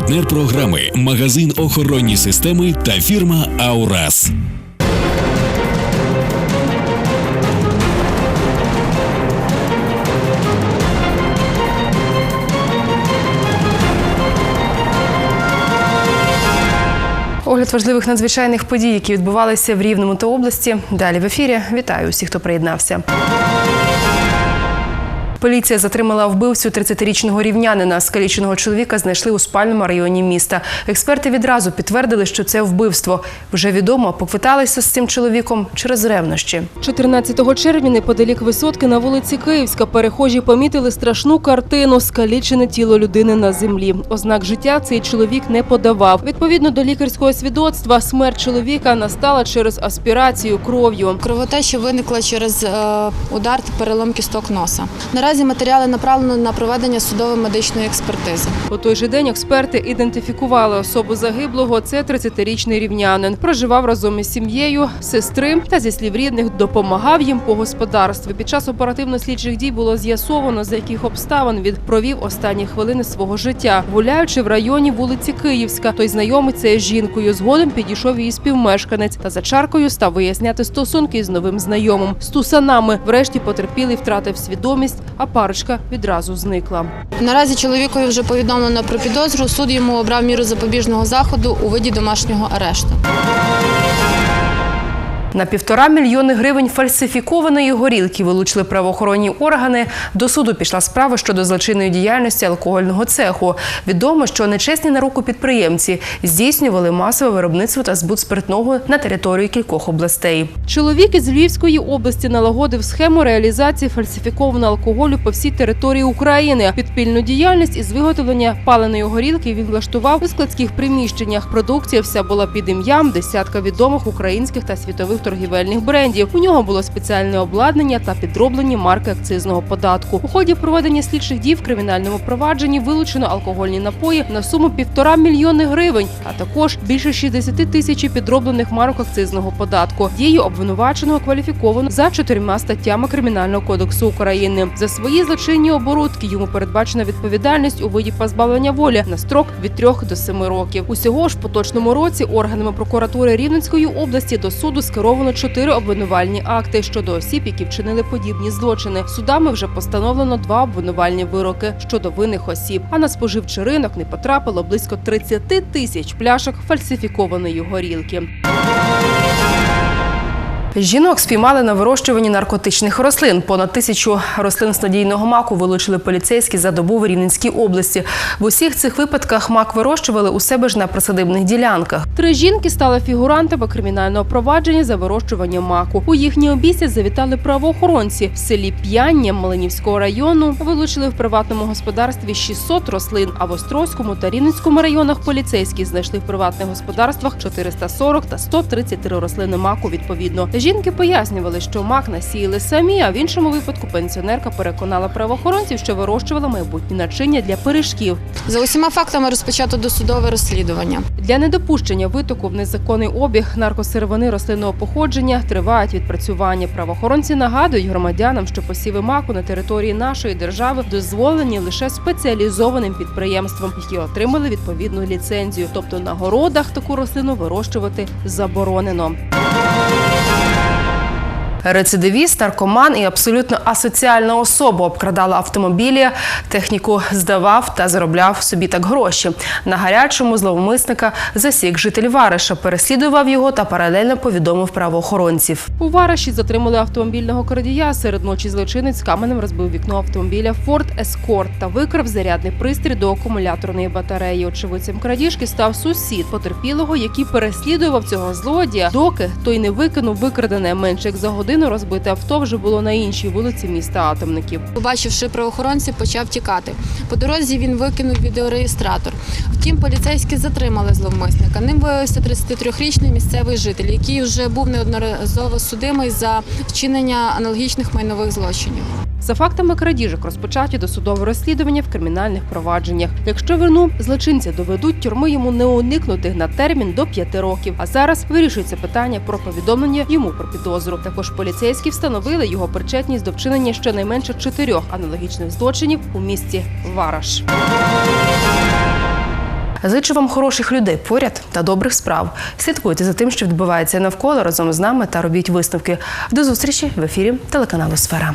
Партнер програми магазин охоронні системи та фірма Аурас. Огляд важливих надзвичайних подій, які відбувалися в Рівному та області. Далі в ефірі. Вітаю усіх, хто приєднався. Поліція затримала вбивцю 30-річного рівнянина. Скаліченого чоловіка знайшли у спальному районі міста. Експерти відразу підтвердили, що це вбивство. Вже відомо, поквиталися з цим чоловіком через ревнощі. 14 червня неподалік висотки на вулиці Київська перехожі помітили страшну картину скалічене тіло людини на землі. Ознак життя цей чоловік не подавав. Відповідно до лікарського свідоцтва, смерть чоловіка настала через аспірацію кров'ю. Кровотеча виникла через е, удар та перелом кісток носа. Наразі матеріали направлено на проведення судово-медичної експертизи. У той же день експерти ідентифікували особу загиблого. Це 30-річний рівнянин. Проживав разом із сім'єю, сестри та зі слів рідних допомагав їм по господарству. Під час оперативно-слідчих дій було з'ясовано, за яких обставин він провів останні хвилини свого життя, гуляючи в районі вулиці Київська. Той знайомиться із жінкою. Згодом підійшов її співмешканець та за чаркою став виясняти стосунки з новим знайомим. З тусанами врешті потерпілий втратив свідомість, а парочка відразу зникла. Наразі чоловікові вже повідомлено про підозру. Суд йому обрав міру запобіжного заходу у виді домашнього арешту. На півтора мільйони гривень фальсифікованої горілки вилучили правоохоронні органи. До суду пішла справа щодо злочинної діяльності алкогольного цеху. Відомо, що нечесні на руку підприємці здійснювали масове виробництво та збут спиртного на території кількох областей. Чоловік із Львівської області налагодив схему реалізації фальсифікованого алкоголю по всій території України. Підпільну діяльність із виготовлення паленої горілки він влаштував у складських приміщеннях. Продукція вся була під ім'ям десятка відомих українських та світових торгівельних брендів. У нього було спеціальне обладнання та підроблені марки акцизного податку. У ході проведення слідчих дій в кримінальному провадженні вилучено алкогольні напої на суму півтора мільйони гривень, а також більше 60 тисяч підроблених марок акцизного податку. Дію обвинуваченого кваліфіковано за чотирма статтями Кримінального кодексу України. За свої злочинні оборудки йому передбачена відповідальність у виді позбавлення волі на строк від 3 до 7 років. Усього ж поточному році органами прокуратури Рівненської області до суду скеровано чотири обвинувальні акти щодо осіб, які вчинили подібні злочини. Судами вже постановлено два обвинувальні вироки щодо винних осіб. А на споживчий ринок не потрапило близько 30 тисяч пляшок фальсифікованої горілки. Жінок спіймали на вирощуванні наркотичних рослин. Понад тисячу рослин стадійного маку вилучили поліцейські за добу в Рівненській області. В усіх цих випадках мак вирощували у себе ж на присадибних ділянках. Три жінки стали фігурантами кримінального провадження за вирощування маку. У їхній обійсті завітали правоохоронці в селі П'яння Малинівського району. Вилучили в приватному господарстві 600 рослин. А в Острозькому та Рівненському районах поліцейські знайшли в приватних господарствах 440 та 133 рослини маку. Відповідно, жінки пояснювали, що мак насіяли самі. А в іншому випадку пенсіонерка переконала правоохоронців, що вирощувала майбутні начиння для пиріжків. За усіма фактами розпочато досудове розслідування. Для недопущення витоку в незаконний обіг наркосировини рослинного походження тривають відпрацювання. Правоохоронці нагадують громадянам, що посіви маку на території нашої держави дозволені лише спеціалізованим підприємствам, які отримали відповідну ліцензію. Тобто на городах таку рослину вирощувати заборонено. Рецидивіст, наркоман і абсолютно асоціальна особа обкрадала автомобілі, техніку здавав та заробляв собі так гроші. На гарячому зловмисника засік житель Вариша, переслідував його та паралельно повідомив правоохоронців. У Вараші затримали автомобільного крадія. Серед ночі злочинець каменем розбив вікно автомобіля Ford Escort та викрав зарядний пристрій до акумуляторної батареї. Очевидцем крадіжки став сусід потерпілого, який переслідував цього злодія, доки той не викинув викрадене менше як за годину розбите авто вже було на іншій вулиці міста Атомників. Побачивши правоохоронців, почав тікати. По дорозі він викинув відеореєстратор. Втім, поліцейські затримали зловмисника. Ним виявився 33-річний місцевий житель, який вже був неодноразово судимий за вчинення аналогічних майнових злочинів. За фактами крадіжок розпочаті досудове розслідування в кримінальних провадженнях. Якщо вину злочинця доведуть, тюрми йому не уникнути на термін до п'яти років. А зараз вирішується питання про повідомлення йому про підозру. Також поліцейські встановили його причетність до вчинення щонайменше чотирьох аналогічних злочинів у місті Вараш. Зичу вам хороших людей поряд та добрих справ. Слідкуйте за тим, що відбувається навколо разом з нами та робіть висновки. До зустрічі в ефірі телеканалу Сфера.